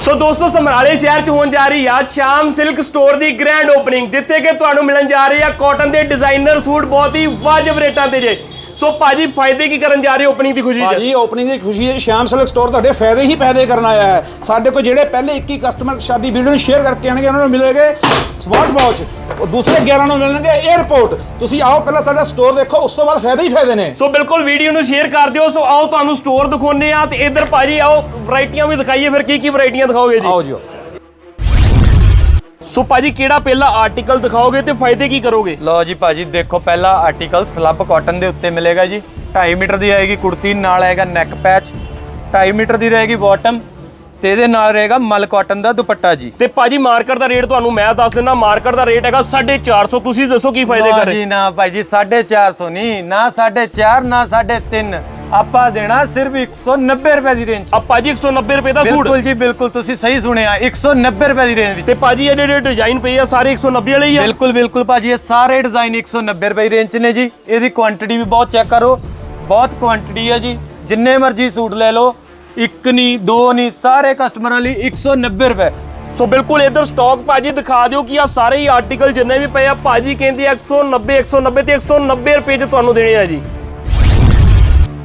ਸੋ ਦੋਸਤੋ, ਸਮਰਾਲੇ ਸ਼ਹਿਰ ਚ ਹੋਣ ਜਾ ਰਹੀ ਆ ਸ਼ਾਮ ਸਿਲਕ ਸਟੋਰ ਦੀ ਗ੍ਰੈਂਡ ਓਪਨਿੰਗ ਜਿੱਥੇ ਕਿ ਤੁਹਾਨੂੰ ਮਿਲਣ ਜਾ ਰਹੀ ਆ ਕਾਟਨ ਦੇ ਡਿਜ਼ਾਈਨਰ ਸੂਟ ਬਹੁਤ ਹੀ ਵਾਜਬ ਰੇਟਾਂ ਤੇ ਜੇ। ਸੋ ਭਾਜੀ ਫਾਇਦੇ ਕੀ ਕਰਨ ਜਾ ਰਹੇ ਓਪਨਿੰਗ ਦੀ ਖੁਸ਼ੀ ਚ? ਭਾਜੀ ਓਪਨਿੰਗ ਦੀ ਖੁਸ਼ੀ ਹੈ ਜੀ, ਸ਼ਾਮ ਸਿਲਕ ਸਟੋਰ ਤੁਹਾਡੇ ਫਾਇਦੇ ਹੀ ਫਾਇਦੇ ਕਰਨ ਆਇਆ ਹੈ। ਸਾਡੇ ਕੋਲ ਜਿਹੜੇ ਪਹਿਲੇ 21 ਕਸਟਮਰ ਸਾਡੀ ਵੀਡੀਓ ਨੂੰ ਸ਼ੇਅਰ ਕਰਕੇ ਆਣਗੇ ਉਹਨਾਂ ਨੂੰ ਮਿਲੇਗੇ ਸਮਾਰਟ ਵਾਚ ਉਹ ਦੂਸਰੇ 11 ਨੂੰ ਮਿਲਣਗੇ 에어ਪੋਰਟ ਤੁਸੀਂ ਆਓ ਪਹਿਲਾਂ ਸਾਡਾ ਸਟੋਰ ਦੇਖੋ ਉਸ ਤੋਂ ਬਾਅਦ ਫਾਇਦੇ ਹੀ ਫਾਇਦੇ ਨੇ। ਸੋ ਬਿਲਕੁਲ ਵੀਡੀਓ ਨੂੰ ਸ਼ੇਅਰ ਕਰ ਦਿਓ ਸੋ ਆਓ ਤੁਹਾਨੂੰ ਸਟੋਰ ਦਿਖਾਉਨੇ ਆ ਤੇ ਇੱਧਰ ਭਾਜੀ ਆਓ ਵੈਰਾਈਟੀਆਂ ਵੀ ਦਿਖਾਈਏ ਫਿਰ ਕੀ ਕੀ ਵੈਰਾਈਟੀਆਂ ਦਿਖਾਓਗੇ ਜੀ? ਆਓ ਜੀ। ਸੋ ਭਾਜੀ ਕਿਹੜਾ ਪਹਿਲਾ ਆਰਟੀਕਲ ਦਿਖਾਓਗੇ ਤੇ ਫਾਇਦੇ ਕੀ ਕਰੋਗੇ? ਲਓ ਜੀ ਭਾਜੀ ਦੇਖੋ ਪਹਿਲਾ ਆਰਟੀਕਲ ਸਲੱਬ ਕਾਟਨ ਦੇ ਉੱਤੇ ਮਿਲੇਗਾ ਜੀ। 2.5 ਮੀਟਰ ਦੀ ਆਏਗੀ ਕੁੜਤੀ ਨਾਲ ਆਏਗਾ ਨੈਕ ਪੈਚ 2.5 ਮੀਟਰ ਦੀ ਰਹੇਗੀ ਬਾਟਮ ਤੇ ਇਹਦੇ ਨਾਲ ਰਹੇਗਾ ਮਲ ਕਾਟਨ ਦਾ ਦੁਪੱਟਾ ਜੀ। ਤੇ ਭਾਜੀ ਮਾਰਕੀਟ ਦਾ ਰੇਟ ਤੁਹਾਨੂੰ ਮੈਂ ਦੱਸ ਦਿੰਦਾ ਮਾਰਕੀਟ ਦਾ ਰੇਟ ਹੈਗਾ 450 ਤੁਸੀਂ ਦੱਸੋ ਕੀ ਫਾਇਦੇ ਕਰ? ਜੀ ਨਾ ਭਾਜੀ 450 ਨਹੀਂ ਨਾ 4.5 ਨਾ 3.5 ਆਪਾਂ ਦੇਣਾ ਸਿਰਫ 190 ਰੁਪਏ ਦੀ ਰੇਂਜ ਆ ਭਾਜੀ 190 ਰੁਪਏ ਦਾ ਸੂਟ। ਬਿਲਕੁਲ ਜੀ ਬਿਲਕੁਲ ਤੁਸੀਂ ਸਹੀ ਸੁਣਿਆ 190 ਰੁਪਏ ਦੀ ਰੇਂਜ ਵਿੱਚ। ਤੇ ਭਾਜੀ ਇਹ ਜਿਹੜੇ ਡਿਜ਼ਾਈਨ ਪਏ ਆ ਸਾਰੇ 190 ਵਾਲੇ ਹੀ ਆ। ਬਿਲਕੁਲ ਬਿਲਕੁਲ ਭਾਜੀ ਇਹ ਸਾਰੇ ਡਿਜ਼ਾਈਨ 190 ਰੁਪਏ ਦੀ ਰੇਂਜ 'ਚ ਨੇ ਜੀ। ਇਹਦੀ ਕੁਆਂਟੀਟੀ ਵੀ ਬਹੁਤ ਚੈੱਕ ਕਰੋ। ਬਹੁਤ ਕੁਆਂਟੀਟੀ ਹੈ ਜੀ। ਜਿੰਨੇ ਮਰਜ਼ੀ ਸੂਟ ਲੈ ਲਓ ਇੱਕ ਨਹੀਂ ਦੋ ਨਹੀਂ ਸਾਰੇ ਕਸਟਮਰਾਂ ਲਈ 190 ਰੁਪਏ। ਸੋ ਬਿਲਕੁਲ ਇਧਰ ਸਟਾਕ ਭਾਜੀ ਦਿਖਾ ਦਿਓ ਕਿ ਆ ਸਾਰੇ ਹੀ ਆਰਟੀਕਲ ਜਿੰਨੇ ਵੀ ਪਏ ਆ ਭਾਜੀ ਕਹਿੰਦੇ ਆ 190 190 ਤੇ 190 ਰੁਪਏ ਚ ਤੁਹਾਨੂੰ ਦੇਣੇ ਆ ਜੀ।